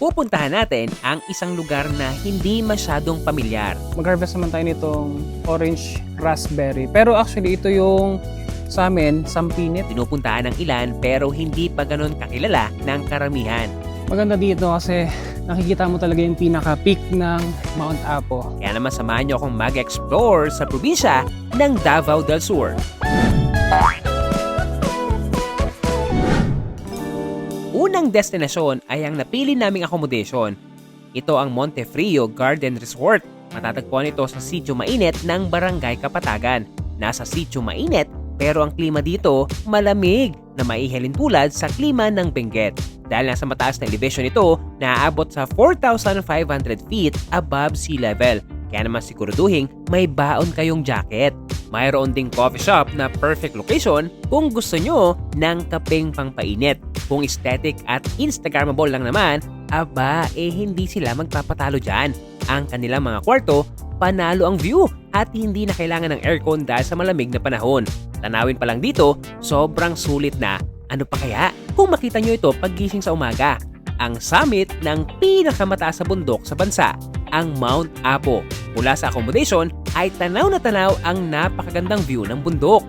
pupuntahan natin ang isang lugar na hindi masyadong pamilyar. Mag-harvest naman tayo nitong orange raspberry. Pero actually, ito yung sa amin, sampinit. Pinupuntahan ng ilan pero hindi pa ganon kakilala ng karamihan. Maganda dito kasi nakikita mo talaga yung pinaka-peak ng Mount Apo. Kaya naman samahan niyo akong mag-explore sa probinsya ng Davao del Sur. Unang destinasyon ay ang napili naming accommodation. Ito ang Montefrio Garden Resort. Matatagpuan ito sa Sitio Mainit ng Barangay Kapatagan. Nasa Sitio Mainit pero ang klima dito malamig na maihalin tulad sa klima ng Benguet. Dahil nasa mataas na elevation ito, naaabot sa 4,500 feet above sea level. Kaya naman siguraduhin may baon kayong jacket. Mayroon ding coffee shop na perfect location kung gusto nyo ng kapeng pangpainit. Kung aesthetic at Instagrammable lang naman, aba eh hindi sila magpapatalo dyan. Ang kanilang mga kwarto, panalo ang view at hindi na kailangan ng aircon dahil sa malamig na panahon. Tanawin pa lang dito, sobrang sulit na. Ano pa kaya kung makita nyo ito paggising sa umaga? Ang summit ng pinakamataas sa bundok sa bansa, ang Mount Apo. Mula sa accommodation ay tanaw na tanaw ang napakagandang view ng bundok.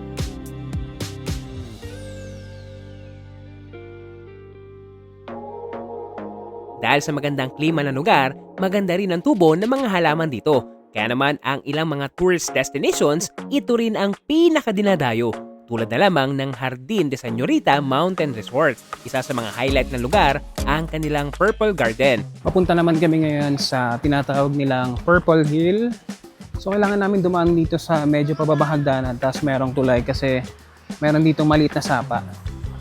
Dahil sa magandang klima ng lugar, maganda rin ang tubo ng mga halaman dito. Kaya naman ang ilang mga tourist destinations, ito rin ang pinakadinadayo. Tulad na lamang ng Jardín de Señorita Mountain Resort. Isa sa mga highlight ng lugar, ang kanilang Purple Garden. Papunta naman kami ngayon sa tinatawag nilang Purple Hill. So kailangan namin dumaan dito sa medyo pababahagdanan tapos merong tulay kasi meron dito maliit na sapa.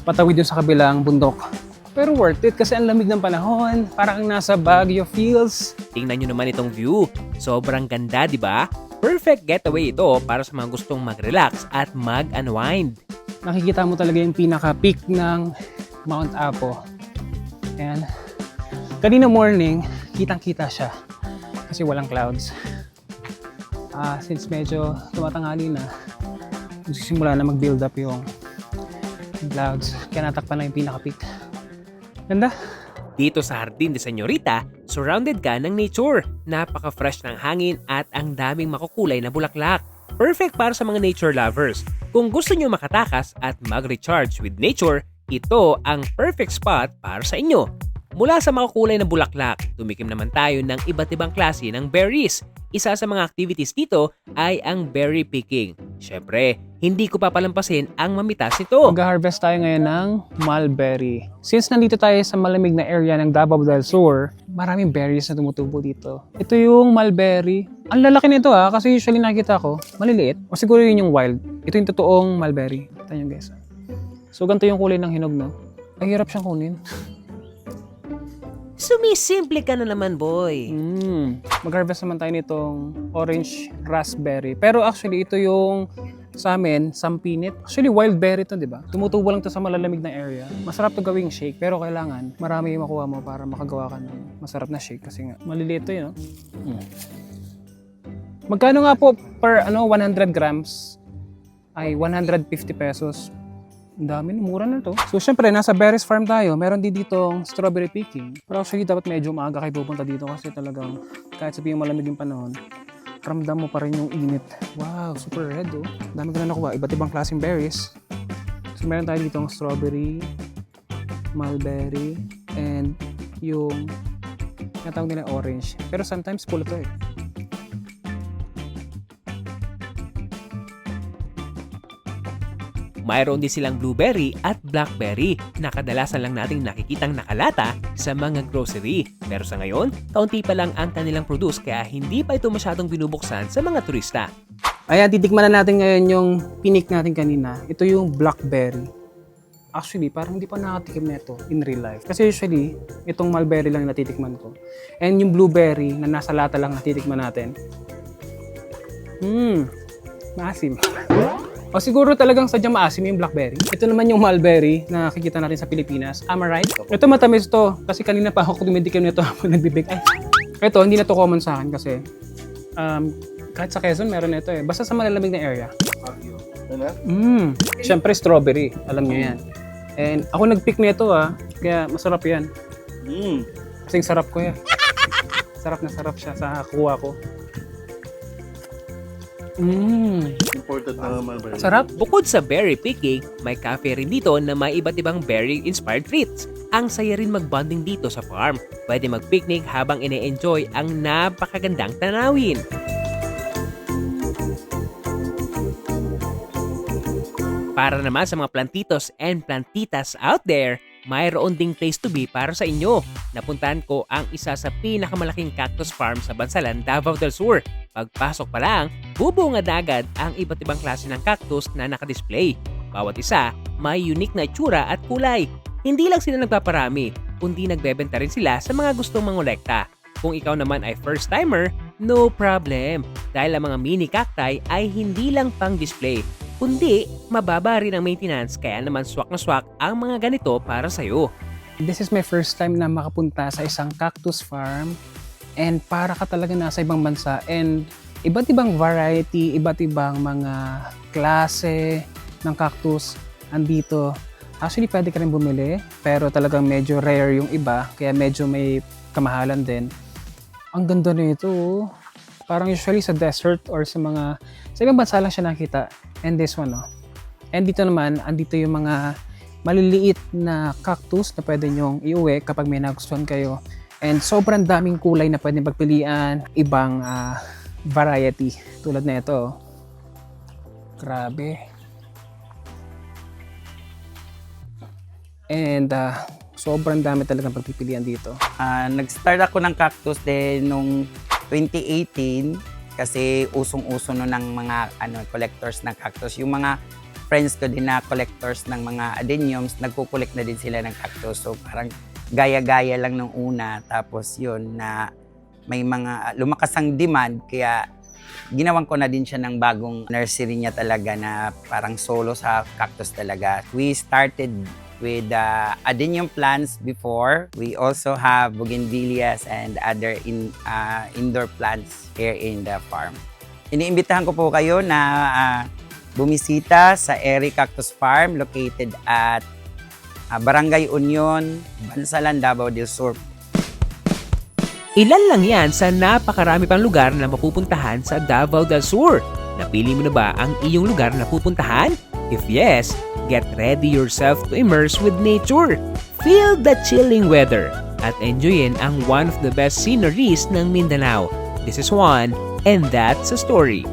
Patawid yun sa kabilang bundok. Pero worth it kasi ang lamig ng panahon. Parang nasa Baguio feels. Tingnan nyo naman itong view. Sobrang ganda, di ba? Perfect getaway ito para sa mga gustong mag-relax at mag-unwind. Nakikita mo talaga yung pinaka-peak ng Mount Apo. Ayan. Kanina morning, kitang-kita siya. Kasi walang clouds. Ah, since medyo tumatanghali na, magsisimula na mag-build up yung clouds. Kaya natakpan na yung pinaka-peak. Ganda. Dito sa Jardín de Señorita, surrounded ka ng nature. Napaka-fresh ng hangin at ang daming makukulay na bulaklak. Perfect para sa mga nature lovers. Kung gusto nyo makatakas at mag-recharge with nature, ito ang perfect spot para sa inyo. Mula sa makukulay na bulaklak, tumikim naman tayo ng iba't ibang klase ng berries. Isa sa mga activities dito ay ang berry picking. Syempre, hindi ko papalampasin ang mamitas nito. Mag-harvest tayo ngayon ng mulberry. Since nandito tayo sa malamig na area ng Davao del Sur, maraming berries na tumutubo dito. Ito yung mulberry. Ang lalaki nito ha, kasi usually nakikita ko, maliliit. O siguro yun yung wild. Ito yung totoong mulberry. Ito nyo guys. So ganito yung kulay ng hinog, no? Ang hirap siyang kunin. Sumisimple ka na naman, boy. Mm. Mag-harvest naman tayo nitong orange raspberry. Pero actually, ito yung sa amin, sampinit. Actually, wild berry to, di ba? Tumutubo lang to sa malalamig na area. Masarap to gawing shake, pero kailangan marami yung makuha mo para makagawa ka ng masarap na shake kasi nga, maliliit to yun, no? Mm. Magkano nga po per ano 100 grams ay 150 pesos. Ang dami, mura na to. So, syempre, nasa Berries Farm tayo. Meron din ditong strawberry picking. Pero actually, dapat medyo maaga kayo pupunta dito kasi talagang kahit sabihin malamig yung panahon, ramdam mo pa rin yung init. Wow, super red oh. Dami ko na nakuha. Iba't ibang klaseng berries. So, meron tayo ditong strawberry, mulberry, and yung natawag nila orange. Pero sometimes pula to eh. Mayroon din silang blueberry at blackberry na kadalasan lang nating nakikitang nakalata sa mga grocery. Pero sa ngayon, kaunti pa lang ang kanilang produce kaya hindi pa ito masyadong binubuksan sa mga turista. Ayan, titikman na natin ngayon yung pinik natin kanina. Ito yung blackberry. Actually, parang hindi pa nakatikim na ito in real life. Kasi usually, itong mulberry lang natitikman ko. And yung blueberry na nasa lata lang natitikman natin. Hmm, maasim. O siguro talagang sadyang maasim yung blackberry. Ito naman yung mulberry na nakikita natin sa Pilipinas. Am I right? Ito matamis to. Kasi kanina pa ako tumidikim nito habang nagbibig. Ay, ito, hindi na to common sa akin kasi um, kahit sa Quezon meron na ito eh. Basta sa malalamig na area. Mm. Siyempre strawberry. Alam niyo yan. And ako nag-pick nito ah. Kaya masarap yan. Mm. Kasing sarap ko yan. sarap na sarap siya sa kuha ko. Mmm, Important na naman ba yun? sarap. Bukod sa berry picking, may cafe rin dito na may iba't ibang berry-inspired treats. Ang saya rin mag-bonding dito sa farm. Pwede mag-picnic habang ine-enjoy ang napakagandang tanawin. Para naman sa mga plantitos and plantitas out there, mayroon ding place to be para sa inyo. Napuntahan ko ang isa sa pinakamalaking cactus farm sa Bansalan, Davao del Sur. Pagpasok pa lang, bubungad na agad ang iba't ibang klase ng cactus na nakadisplay. Bawat isa, may unique na itsura at kulay. Hindi lang sila nagpaparami, kundi nagbebenta rin sila sa mga gustong mangolekta. Kung ikaw naman ay first timer, no problem. Dahil ang mga mini cacti ay hindi lang pang display, kundi mababa rin ang maintenance kaya naman swak na swak ang mga ganito para sa'yo. This is my first time na makapunta sa isang cactus farm and para ka talaga nasa ibang bansa and iba't ibang variety, iba't ibang mga klase ng cactus andito. Actually, pwede ka rin bumili pero talagang medyo rare yung iba kaya medyo may kamahalan din. Ang ganda nito. oh. Parang usually sa desert or sa mga sa ibang bansa lang siya nakita. And this one, oh. And dito naman, andito yung mga maliliit na cactus na pwede nyong iuwi kapag may nagustuhan kayo. And sobrang daming kulay na pwedeng pagpilian, ibang ah, variety tulad na ito. Grabe. And ah, sobrang dami talagang pagpipilian dito. Ah, nag-start ako ng cactus din nung 2018 kasi usong-uso no ng mga ano collectors ng cactus. Yung mga friends ko din na collectors ng mga adeniums, nagko-collect na din sila ng cactus. So parang gaya-gaya lang nung una tapos yun na may mga lumakas ang demand kaya ginawan ko na din siya ng bagong nursery niya talaga na parang solo sa cactus talaga. We started with uh, adenium plants before. We also have bougainvilleas and other in, uh, indoor plants here in the farm. Iniimbitahan ko po kayo na uh, bumisita sa Airy Cactus Farm located at uh, Barangay Union, Bansalan, Davao del Sur. Ilan lang yan sa napakarami pang lugar na mapupuntahan sa Davao del Sur. Napili mo na ba ang iyong lugar na pupuntahan? If yes, get ready yourself to immerse with nature. Feel the chilling weather at enjoyin ang one of the best sceneries ng Mindanao. This is one, and that's a story.